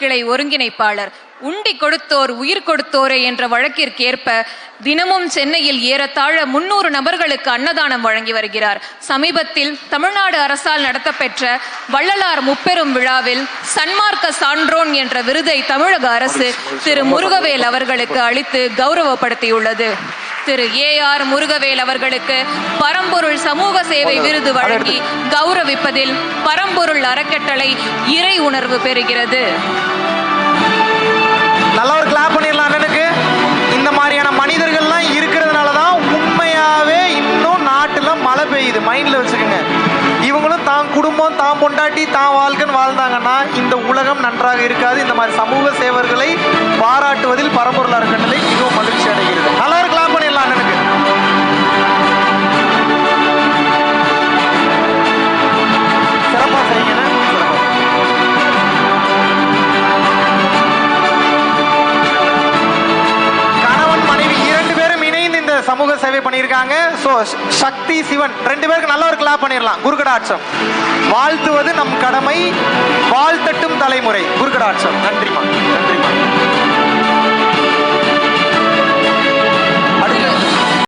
கிளை ஒருங்கிணைப்பாளர் உண்டி கொடுத்தோர் உயிர் கொடுத்தோரே என்ற வழக்கிற்கேற்ப தினமும் சென்னையில் ஏறத்தாழ முன்னூறு நபர்களுக்கு அன்னதானம் வழங்கி வருகிறார். சமீபத்தில் தமிழ்நாடு அரசால் நடத்தப்பெற்ற வள்ளலார் முப்பெரும் விழாவில் சன்மார்க்க சான்றோன் என்ற விருதை தமிழக அரசு திரு முருகவேல் அவர்களுக்கு அளித்து கௌரவப்படுத்தியுள்ளது. திரு ஏ ஆர் முருகவேல் அவர்களுக்கு பரம்பொருள் சமூக சேவை விருது வழங்கி கௌரவிப்பதில் பரம்பொருள் அறக்கட்டளை இறை உணர்வு பெறுகிறது. நல்லா ஒரு கிளாப் பண்ணிடலாம் அண்ணனுக்கு. இந்த மாதிரியான மனிதர்கள்லாம் இருக்கிறதுனால தான் உண்மையாவே இன்னும் நாட்டுல மழை பெய்யுது. மைண்ட்ல வச்சுக்கோங்க. இவங்களும் தான் குடும்பம் தான் பொண்டாட்டி தான் வாழ்க்கைன்னு வாழ்ந்தாங்கன்னா இந்த உலகம் நன்றாக இருக்காது. இந்த மாதிரி சமூக சேவர்களை பாராட்டுவதில் பரம்பொருள் அறக்கட்டளை மிகவும் சமூக சேவை பண்ணியிருக்காங்க. ஸோ சக்தி சிவன். ரெண்டு பேருக்கு நல்ல ஒரு கிளாப் பண்ணிடலாம். குருகடாட்சம். வாழ்த்துவது நம் கடமை வாழ்த்தட்டும் தலைமுறை. குருகடாட்சம். நன்றிமா